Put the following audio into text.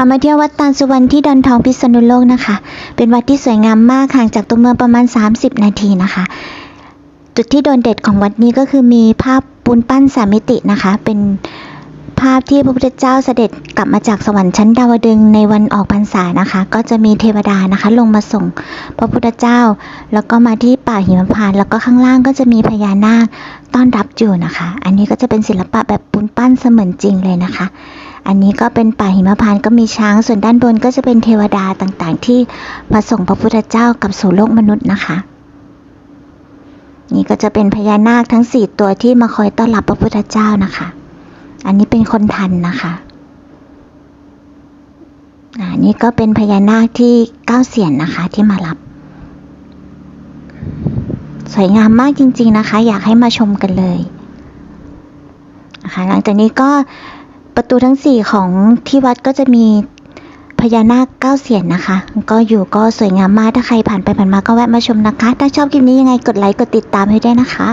ามาเที่ยววัดตาลสุวรรณที่ดอนทองพิษณุโลกนะคะ เป็นวัดที่สวยงามมากห่างจากตัวเมืองประมาณ 30 นาทีนะคะ จุดที่โดดเด่นของวัดนี้ก็คือมีภาพปูนปั้นสามมิตินะคะ เป็นภาพที่พระพุทธเจ้าเสด็จกลับมาจากสวรรค์ชั้นดาวดึงในวันออกพรรษานะคะ ก็จะมีเทวดานะคะ ลงมาส่งพระพุทธเจ้า แล้วก็มาที่ป่าหิมพานต์แล้วก็ข้างล่างก็จะมีพญานาคต้อนรับอยู่นะคะ อันนี้ก็จะเป็นศิลปะแบบปูนปั้นเสมือนจริงเลยนะคะ อันนี้ก็เป็นป่าหิมพานต์ก็มีช้าง ส่วนด้านบนก็จะเป็นเทวดาต่างๆ ที่มาส่งพระพุทธเจ้ากับสู่โลกมนุษย์นะคะ นี่ก็จะเป็นพญานาคทั้งสี่ตัวที่มาคอยต้อนรับพระพุทธเจ้านะคะ อันนี้เป็นคนทันนะคะอ่านี่ก็เป็นพญานาคที่เก้าเสียนนะคะที่มารับ สวยงามมากจริง ๆนะคะ อยากให้มาชมกันเลยนะคะหลังจากนี้ก็ ประตูทั้งสี่ของที่วัดก็จะมีพญานาคเก้าเสียนนะคะ ก็อยู่ก็สวยงามมาก ถ้าใครผ่านไปผ่านมาก็แวะมาชมนะคะ ถ้าชอบคลิปนี้ยังไงกดไลค์กดติดตามให้ด้วยนะคะ